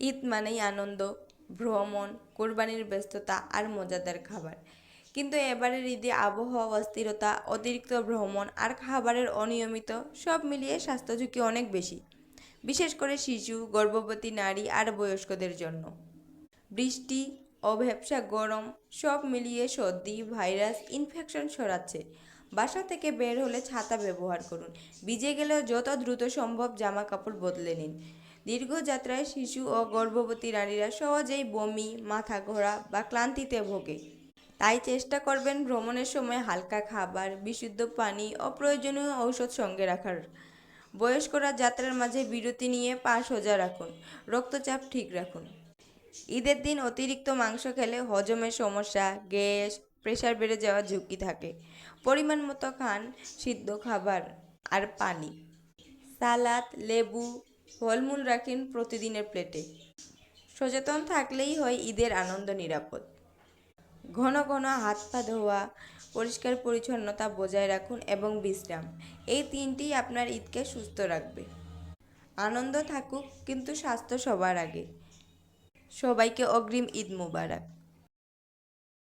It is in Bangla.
ঈদ মানেই আনন্দ, ভ্রমণ, কোরবানির ব্যস্ততা আর মজাদার খাবার। কিন্তু এবারের ঈদে আবহাওয়া, অস্থিরতা, অতিরিক্ত ভ্রমণ আর খাবারের অনিয়মিত সব মিলিয়ে স্বাস্থ্য ঝুঁকি অনেক বেশি, বিশেষ করে শিশু, গর্ভবতী নারী আর বয়স্কদের জন্য। বৃষ্টি, অভ্যাবসা গরম, সব মিলিয়ে সর্দি, ভাইরাস, ইনফেকশন ছড়াচ্ছে। বাসা থেকে বের হলে ছাতা ব্যবহার করুন, ভিজে গেলেও যত দ্রুত সম্ভব জামা কাপড় বদলে নিন। দীর্ঘ যাত্রায় শিশু ও গর্ভবতী নারীরা সহজেই বমি মাথা ঘোরা বা ক্লান্তিতে ভোগে। তাই চেষ্টা করবেন ভ্রমণের সময় হালকা খাবার, বিশুদ্ধ পানি অপ্রয়োজনীয় ঔষধ সঙ্গে রাখার। বয়স্করা যাত্রার মাঝে বিরতি নিয়ে পা সোজা রাখুন, রক্তচাপ ঠিক রাখুন। ঈদের দিন অতিরিক্ত মাংস খেলে হজমের সমস্যা, গ্যাস, প্রেশার বেড়ে যাওয়ার ঝুঁকি থাকে। পরিমাণ মতো খান, সিদ্ধ খাবার আর পানি। সালাদ, লেবু ফলমূল রাখেন প্রতিদিনের প্লেটে। সচেতন থাকলেই হয় ঈদের আনন্দ নিরাপদ। ঘন ঘন হাত পা ধোয়া, পরিষ্কার পরিচ্ছন্নতা বজায় রাখুন এবং বিশ্রাম। এই তিনটি আপনার ঈদকে সুস্থ রাখবে। আনন্দ থাকুক, কিন্তু স্বাস্থ্য সবার আগে। সবাইকে অগ্রিম ঈদ মুবারক।